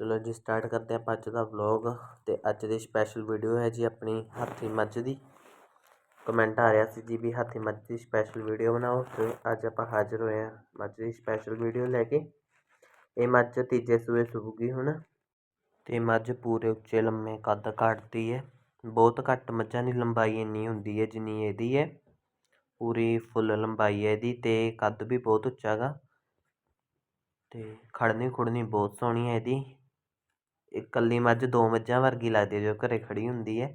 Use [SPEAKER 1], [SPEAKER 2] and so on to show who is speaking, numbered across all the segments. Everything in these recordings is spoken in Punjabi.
[SPEAKER 1] ਚਲੋ ਜੀ ਸਟਾਰਟ ਕਰਦੇ ਆਪਾਂ ਅੱਜ ਦਾ ਵਲੌਗ ਤੇ ਅੱਜ ਦੀ ਸਪੈਸ਼ਲ ਵੀਡੀਓ ਹੈ ਜੀ ਆਪਣੀ ਹਾਥੀ ਮੱਝ ਦੀ। ਕਮੈਂਟ ਆ ਰਿਹਾ ਸੀ ਜੀ ਵੀ ਹਾਥੀ ਮੱਝ ਦੀ ਸਪੈਸ਼ਲ ਵੀਡੀਓ ਬਣਾਓ ਤੇ ਅੱਜ ਆਪਾਂ ਹਾਜ਼ਰ ਹੋਏ ਆ ਮੱਝ ਦੀ ਸਪੈਸ਼ਲ ਵੀਡੀਓ ਲੈ ਕੇ। ਇਹ ਮੱਝ ਤੀਜੇ ਸੂਏ ਸੂਗੀ ਹੁਣ ਤੇ ਮੱਝ ਪੂਰੇ ਉੱਚੇ ਲੰਮੇ ਕੱਦ ਕੱਟਦੀ ਹੈ। ਬਹੁਤ ਘੱਟ ਮੱਝਾਂ ਦੀ ਲੰਬਾਈ ਇੰਨੀ ਹੁੰਦੀ ਹੈ ਜਿੰਨੀ ਇਹਦੀ ਹੈ। ਪੂਰੀ ਫੁੱਲ ਲੰਬਾਈ ਹੈ ਇਹਦੀ ਤੇ ਕੱਦ ਵੀ ਬਹੁਤ ਉੱਚਾ ਗਾ। ਤੇ ਖੜਨੀ ਖੁੜਨੀ ਬਹੁਤ ਸੋਹਣੀ ਹੈ ਇਹਦੀ। ਇਕੱਲੀ ਮੱਝ ਦੋ ਮੱਝਾਂ ਵਰਗੀ ਲੱਗਦੀ ਹੈ ਜੋ ਘਰ ਖੜ੍ਹੀ ਹੁੰਦੀ ਹੈ।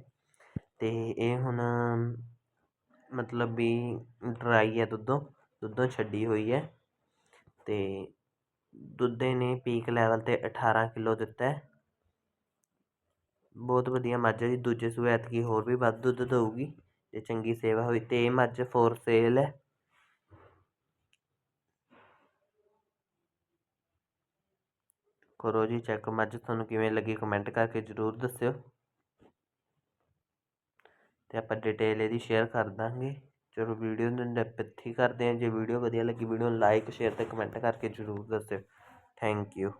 [SPEAKER 1] ਅਤੇ ਇਹ ਹੁਣ ਮਤਲਬ ਵੀ ਡਰਾਈ ਹੈ ਦੁੱਧੋਂ ਦੁੱਧੋਂ ਛੱਡੀ ਹੋਈ ਹੈ। ਅਤੇ ਦੁੱਧ ਇਹਨੇ ਪੀਕ ਲੈਵਲ ਤੇ 18 ਕਿਲੋ ਦਿੱਤਾ ਬਹੁਤ ਵਧੀਆ ਮੱਝ ਹੈ ਜੀ, ਦੂਜੇ ਸੂਏ ਐਤਕੀ ਹੋਰ ਵੀ ਵੱਧ ਦੁੱਧ ਦਊਗੀ, ਜੇ ਚੰਗੀ ਸੇਵਾ ਹੋਈ ਅਤੇ ਇਹ ਮੱਝ ਫੋਰ ਸੇਲ ਹੈ। ਕਰੋ ਜੀ ਚੈੱਕ ਮੱਝ ਤੁਹਾਨੂੰ ਕਿਵੇਂ ਲੱਗੀ ਕਮੈਂਟ ਕਰਕੇ ਜ਼ਰੂਰ ਦੱਸਿਓ। ਤੇ ਆਪਾਂ ਡਿਟੇਲ ਇਹਦੀ ਸ਼ੇਅਰ ਕਰ ਦਾਂਗੇ। ਚਲੋ ਵੀਡੀਓ ਨੂੰ ਡੈਪ ਕਰਦੇ ਹਾਂ। ਜੇ ਵੀਡੀਓ ਵਧੀਆ ਲੱਗੀ ਵੀਡੀਓ ਨੂੰ ਲਾਈਕ ਸ਼ੇਅਰ ਤੇ ਕਮੈਂਟ ਕਰਕੇ ਜ਼ਰੂਰ ਦੱਸਿਓ। Thank you